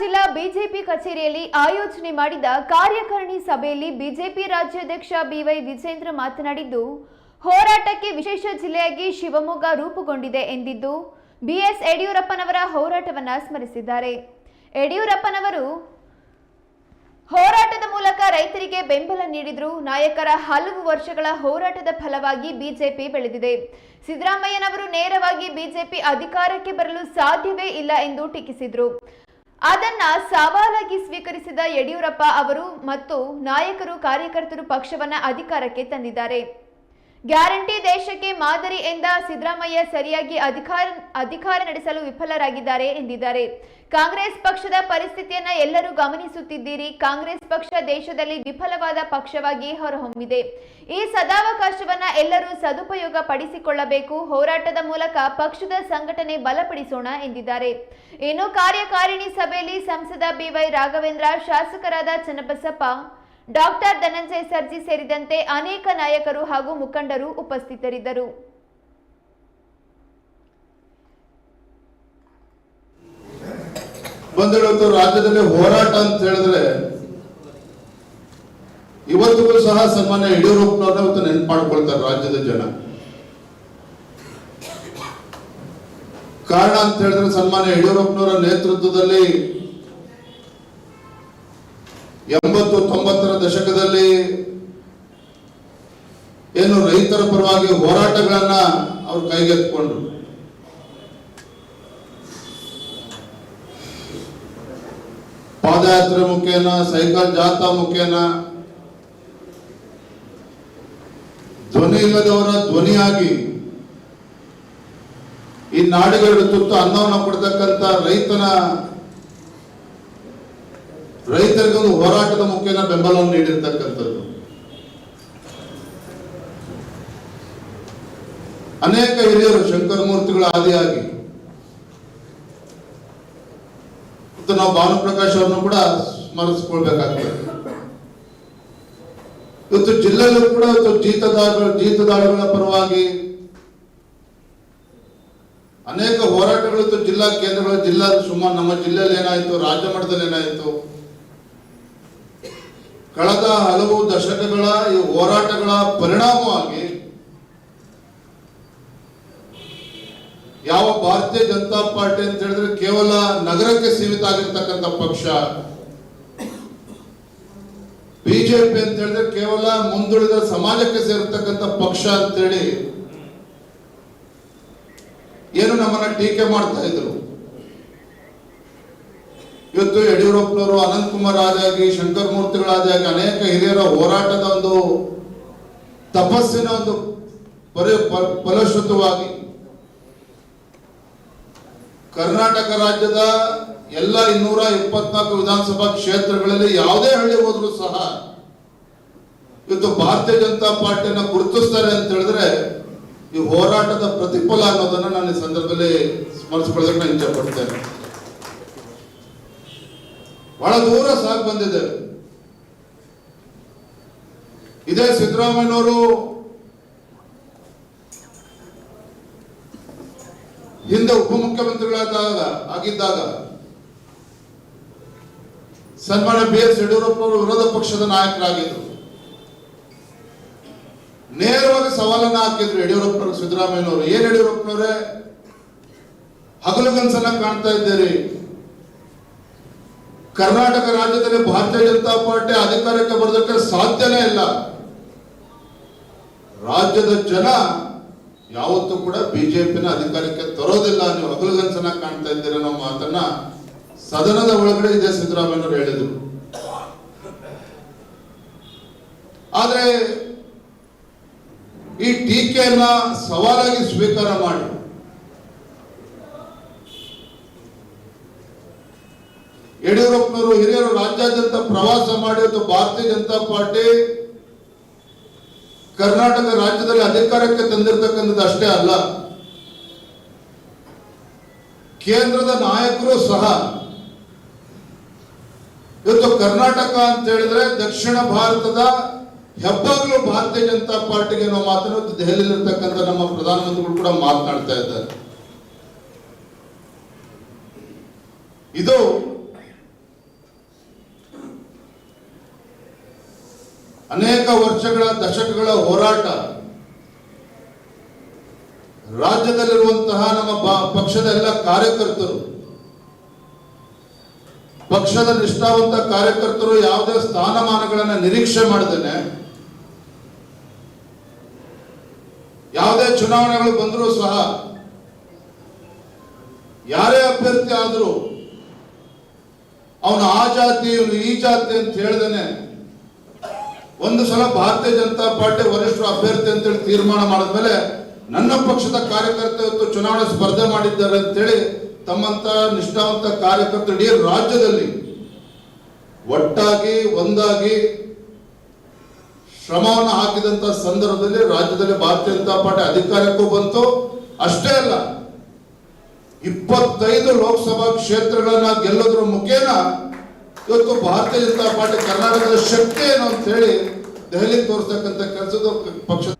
ಜಿಲ್ಲಾ ಬಿಜೆಪಿ ಕಚೇರಿಯಲ್ಲಿ ಆಯೋಜನೆ ಮಾಡಿದ ಕಾರ್ಯಕಾರಿಣಿ ಸಭೆಯಲ್ಲಿ ಬಿಜೆಪಿ ರಾಜ್ಯಾಧ್ಯಕ್ಷ ಬಿವೈ ವಿಜೇಂದ್ರ ಮಾತನಾಡಿದ್ದು, ಹೋರಾಟಕ್ಕೆ ವಿಶೇಷ ಜಿಲ್ಲೆಯಾಗಿ ಶಿವಮೊಗ್ಗ ರೂಪುಗೊಂಡಿದೆ ಎಂದಿದ್ದು, ಬಿಎಸ್ ಯಡಿಯೂರಪ್ಪನವರ ಹೋರಾಟವನ್ನು ಸ್ಮರಿಸಿದ್ದಾರೆ. ಯಡಿಯೂರಪ್ಪನವರು ಹೋರಾಟದ ಮೂಲಕ ರೈತರಿಗೆ ಬೆಂಬಲ ನೀಡಿದ್ರು. ನಾಯಕರ ಹಲವು ವರ್ಷಗಳ ಹೋರಾಟದ ಫಲವಾಗಿ ಬಿಜೆಪಿ ಬೆಳೆದಿದೆ. ಸಿದ್ದರಾಮಯ್ಯನವರು ನೇರವಾಗಿ ಬಿಜೆಪಿ ಅಧಿಕಾರಕ್ಕೆ ಬರಲು ಸಾಧ್ಯವೇ ಇಲ್ಲ ಎಂದು ಟೀಕಿಸಿದ್ರು. ಅದನ್ನ ಸವಾಲಾಗಿ ಸ್ವೀಕರಿಸಿದ ಯಡಿಯೂರಪ್ಪ ಅವರು ಮತ್ತು ನಾಯಕರು ಕಾರ್ಯಕರ್ತರು ಪಕ್ಷವನ್ನ ಅಧಿಕಾರಕ್ಕೆ ತಂದಿದ್ದಾರೆ. ಗ್ಯಾರಂಟಿ ದೇಶಕ್ಕೆ ಮಾದರಿ ಎಂದ ಸಿದ್ದರಾಮಯ್ಯ ಸರಿಯಾಗಿ ಅಧಿಕಾರ ಅಧಿಕಾರ ನಡೆಸಲು ವಿಫಲರಾಗಿದ್ದಾರೆ ಎಂದಿದ್ದಾರೆ. ಕಾಂಗ್ರೆಸ್ ಪಕ್ಷದ ಪರಿಸ್ಥಿತಿಯನ್ನ ಎಲ್ಲರೂ ಗಮನಿಸುತ್ತಿದ್ದೀರಿ. ಕಾಂಗ್ರೆಸ್ ಪಕ್ಷ ದೇಶದಲ್ಲಿ ವಿಫಲವಾದ ಪಕ್ಷವಾಗಿ ಹೊರಹೊಮ್ಮಿದೆ. ಈ ಸದಾವಕಾಶವನ್ನ ಎಲ್ಲರೂ ಸದುಪಯೋಗ ಪಡಿಸಿಕೊಳ್ಳಬೇಕು. ಹೋರಾಟದ ಮೂಲಕ ಪಕ್ಷದ ಸಂಘಟನೆ ಬಲಪಡಿಸೋಣ ಎಂದಿದ್ದಾರೆ. ಇನ್ನು ಕಾರ್ಯಕಾರಿಣಿ ಸಭೆಯಲ್ಲಿ ಸಂಸದ ಬಿವೈ ರಾಘವೇಂದ್ರ, ಶಾಸಕರಾದ ಚನ್ನಬಸಪ್ಪ ಡಾಕ್ಟರ್ ಧನಂಜಯ ಸರ್ಜಿ ಸೇರಿದಂತೆ ಅನೇಕ ನಾಯಕರು ಹಾಗೂ ಮುಖಂಡರು ಉಪಸ್ಥಿತರಿದ್ದರು. ಬಂದಿರುವಂತ ರಾಜ್ಯದಲ್ಲಿ ಹೋರಾಟ ಅಂತ ಹೇಳಿದ್ರೆ ಇವತ್ತಿಗೂ ಸಹ ಸನ್ಮಾನ್ಯ ಯಡಿಯೂರಪ್ಪನವ್ರನ್ನ ಇವತ್ತು ನೆನ್ಪು ರಾಜ್ಯದ ಜನ. ಕಾರಣ ಅಂತ ಹೇಳಿದ್ರೆ ಸನ್ಮಾನ್ಯ ಯಡಿಯೂರಪ್ಪನವರ ನೇತೃತ್ವದಲ್ಲಿ ಎಂಬತ್ತು ತೊಂಬತ್ತರ ದಶಕದಲ್ಲಿ ಏನು ರೈತರ ಪರವಾಗಿ ಹೋರಾಟಗಳನ್ನ ಅವರು ಕೈಗೆತ್ತಿಕೊಂಡ್ರು. ಪಾದಯಾತ್ರೆ ಮುಖೇನ, ಸೈಕಲ್ ಜಾಥಾ ಮುಖೇನ, ಧ್ವನಿ ಇಲ್ಲದವರ ಧ್ವನಿಯಾಗಿ ಈ ನಾಡಿಗಳ ತುತ್ತು ಅನ್ನವನ್ನು ಕೊಡ್ತಕ್ಕಂತ ರೈತನ ರೈತರಿಗೊಂದು ಹೋರಾಟದ ಮುಖೇನ ಬೆಂಬಲವನ್ನು ನೀಡಿರ್ತಕ್ಕಂಥದ್ದು. ಅನೇಕ ಹಿರಿಯರು ಶಂಕರ ಮೂರ್ತಿಗಳ ಆದಿಯಾಗಿ, ಮತ್ತು ನಾವು ಭಾನುಪ್ರಕಾಶ್ ಅವರನ್ನು ಕೂಡ ಸ್ಮರಿಸ್ಕೊಳ್ಬೇಕಾಗ್ತದೆ. ಇವತ್ತು ಜಿಲ್ಲೆಯಲ್ಲೂ ಕೂಡ ಇವತ್ತು ಜೀತದಾಳ ಜೀತದಾಳುಗಳ ಪರವಾಗಿ ಅನೇಕ ಹೋರಾಟಗಳು ಜಿಲ್ಲಾ ಕೇಂದ್ರಗಳು, ಜಿಲ್ಲಾ ಸುಮಾರು ನಮ್ಮ ಜಿಲ್ಲೆಯಲ್ಲಿ ಏನಾಯಿತು, ರಾಜ್ಯ ಮಟ್ಟದಲ್ಲಿ ಏನಾಯಿತು ಕಳೆದ ಹಲವು ದಶಕಗಳ ಈ ಹೋರಾಟಗಳ ಪರಿಣಾಮವಾಗಿ ಯಾವ ಭಾರತೀಯ ಜನತಾ ಪಾರ್ಟಿ ಅಂತ ಹೇಳಿದ್ರೆ ಕೇವಲ ನಗರಕ್ಕೆ ಸೀಮಿತ ಆಗಿರ್ತಕ್ಕಂಥ ಪಕ್ಷ. ಬಿಜೆಪಿ ಅಂತ ಹೇಳಿದ್ರೆ ಕೇವಲ ಮುಂದುಳಿದ ಸಮಾಜಕ್ಕೆ ಸೇರ್ತಕ್ಕಂಥ ಪಕ್ಷ ಅಂತೇಳಿ ಏನು ನಮ್ಮನ್ನ ಟೀಕೆ ಮಾಡ್ತಾ ಇದ್ರು. ಇವತ್ತು ಯಡಿಯೂರಪ್ಪನವರು ಅನಂತ್ ಕುಮಾರ್ ಆದಾಗಿ, ಶಂಕರ್ ಮೂರ್ತಿಗಳಾದಾಗಿ ಅನೇಕ ಹಿರಿಯರ ಹೋರಾಟದ ಒಂದು ತಪಸ್ಸಿನ ಒಂದು ಫಲಶ್ರುತವಾಗಿ ಕರ್ನಾಟಕ ರಾಜ್ಯದ ಎಲ್ಲ ಇನ್ನೂರ ಇಪ್ಪತ್ನಾಲ್ಕು ವಿಧಾನಸಭಾ ಕ್ಷೇತ್ರಗಳಲ್ಲಿ ಯಾವುದೇ ಹಳ್ಳಿ ಹೋದ್ರೂ ಸಹ ಇವತ್ತು ಭಾರತೀಯ ಜನತಾ ಪಾರ್ಟಿಯನ್ನು ಗುರುತಿಸ್ತಾರೆ ಅಂತ ಹೇಳಿದ್ರೆ ಈ ಹೋರಾಟದ ಪ್ರತಿಫಲ ಅನ್ನೋದನ್ನ ನಾನು ಈ ಸಂದರ್ಭದಲ್ಲಿ ಸ್ಮರಿಸಿಕೊಳ್ಳೋದಕ್ಕೆ ನಾನು ಇಚ್ಛೆ ಬಹಳ ದೂರ ಸಾಕು ಬಂದಿದ್ದೇವೆ ಇದೇ ಸಿದ್ದರಾಮಯ್ಯನವರು ಹಿಂದೆ ಉಪಮುಖ್ಯಮಂತ್ರಿಗಳಾದಾಗ ಆಗಿದ್ದಾಗ, ಸನ್ಮಾನ್ಯ ಬಿ ಎಸ್ ಯಡಿಯೂರಪ್ಪ ಅವರು ವಿರೋಧ ಪಕ್ಷದ ನಾಯಕರಾಗಿದ್ದರು. ನೇರವಾಗಿ ಸವಾಲನ್ನ ಹಾಕಿದ್ರು ಯಡಿಯೂರಪ್ಪನವರು ಸಿದ್ದರಾಮಯ್ಯನವರು. ಏನ್ ಯಡಿಯೂರಪ್ಪನವರೇ? ಹಗಲುಗನಸನ್ನ ಕಾಣ್ತಾ ಇದ್ದೀರಿ. ಕರ್ನಾಟಕ ರಾಜ್ಯದಲ್ಲಿ ಭಾರತೀಯ ಜನತಾ ಪಾರ್ಟಿ ಅಧಿಕಾರಕ್ಕೆ ಬರೋದಕ್ಕೆ ಸಾಧ್ಯನೇ ಇಲ್ಲ. ರಾಜ್ಯದ ಜನ ಯಾವತ್ತೂ ಕೂಡ ಬಿಜೆಪಿನ ಅಧಿಕಾರಕ್ಕೆ ತರೋದಿಲ್ಲ. ನೀವು ಹಗಲುಗನಸನ್ನ ಕಾಣ್ತಾ ಇದ್ದೀರ ನಮ್ಮ ಮಾತನ್ನ ಸದನದ ಒಳಗಡೆ ಇದೇ ಸಿದ್ದರಾಮಯ್ಯವರು ಹೇಳಿದರು. ಆದ್ರೆ ಈ ಟೀಕೆಯನ್ನ ಸವಾಲಾಗಿ ಸ್ವೀಕಾರ ಮಾಡಿ ಯಡಿಯೂರಪ್ಪನವರು ಹಿರಿಯರು ರಾಜ್ಯಾದ್ಯಂತ ಪ್ರವಾಸ ಮಾಡಿರುವುದು ಭಾರತೀಯ ಜನತಾ ಪಾರ್ಟಿ ಕರ್ನಾಟಕ ರಾಜ್ಯದಲ್ಲಿ ಅಧಿಕಾರಕ್ಕೆ ತಂದಿರತಕ್ಕಂಥದ್ದು ಅಷ್ಟೇ ಅಲ್ಲ. ಕೇಂದ್ರದ ನಾಯಕರು ಸಹ ಇವತ್ತು ಕರ್ನಾಟಕ ಅಂತ ಹೇಳಿದ್ರೆ ದಕ್ಷಿಣ ಭಾರತದ ಹೆಬ್ಬಾಗ್ಲು ಭಾರತೀಯ ಜನತಾ ಪಾರ್ಟಿಗೆ ಮಾತನ್ನು ಇವತ್ತು ದೆಹಲಿಯಲ್ಲಿರ್ತಕ್ಕಂಥ ನಮ್ಮ ಪ್ರಧಾನಮಂತ್ರಿಗಳು ಕೂಡ ಮಾತನಾಡ್ತಾ ಇದ್ದಾರೆ. ಇದು ಅನೇಕ ವರ್ಷಗಳ, ದಶಕಗಳ ಹೋರಾಟ. ರಾಜ್ಯದಲ್ಲಿರುವಂತಹ ನಮ್ಮ ಪಕ್ಷದ ಎಲ್ಲ ಕಾರ್ಯಕರ್ತರು, ಪಕ್ಷದ ನಿಷ್ಠಾವಂತ ಕಾರ್ಯಕರ್ತರು ಯಾವುದೇ ಸ್ಥಾನಮಾನಗಳನ್ನು ನಿರೀಕ್ಷೆ ಮಾಡದೇನೆ. ಯಾವುದೇ ಚುನಾವಣೆಗಳು ಬಂದರೂ ಸಹ ಯಾರೇ ಅಭ್ಯರ್ಥಿ ಆದರೂ ಅವನು ಆ ಜಾತಿ, ಇವನು ಈ ಜಾತಿ ಅಂತ ಹೇಳ್ದೇನೆ. ಒಂದು ಸಲ ಭಾರತೀಯ ಜನತಾ ಪಾರ್ಟಿ ವರಿಷ್ಠ ಅಭ್ಯರ್ಥಿ ಅಂತೇಳಿ ತೀರ್ಮಾನ ಮಾಡಿದ್ಮೇಲೆ ನನ್ನ ಪಕ್ಷದ ಕಾರ್ಯಕರ್ತ ಇವತ್ತು ಚುನಾವಣೆ ಸ್ಪರ್ಧೆ ಮಾಡಿದ್ದಾರೆ ಅಂತೇಳಿ ತಮ್ಮಂತ ನಿಷ್ಠಾವಂತ ಕಾರ್ಯಕರ್ತರು ಇಡೀ ರಾಜ್ಯದಲ್ಲಿ ಒಟ್ಟಾಗಿ, ಒಂದಾಗಿ ಶ್ರಮವನ್ನು ಹಾಕಿದಂತ ಸಂದರ್ಭದಲ್ಲಿ ರಾಜ್ಯದಲ್ಲಿ ಭಾರತೀಯ ಜನತಾ ಪಾರ್ಟಿ ಅಧಿಕಾರಕ್ಕೂ ಬಂತು. ಅಷ್ಟೇ ಅಲ್ಲ, ಇಪ್ಪತ್ತೈದು ಲೋಕಸಭಾ ಕ್ಷೇತ್ರಗಳನ್ನ ಗೆಲ್ಲೋದ್ರ ಮುಖೇನ ಇವತ್ತು ಭಾರತೀಯ ಜನತಾ ಪಾರ್ಟಿ ಕರ್ನಾಟಕದ ಶಕ್ತಿ ಏನು ಅಂತ ಹೇಳಿ ದೆಹಲಿ ತೋರಿಸ್ತಕ್ಕಂಥ ಕೆಲಸದ ಪಕ್ಷ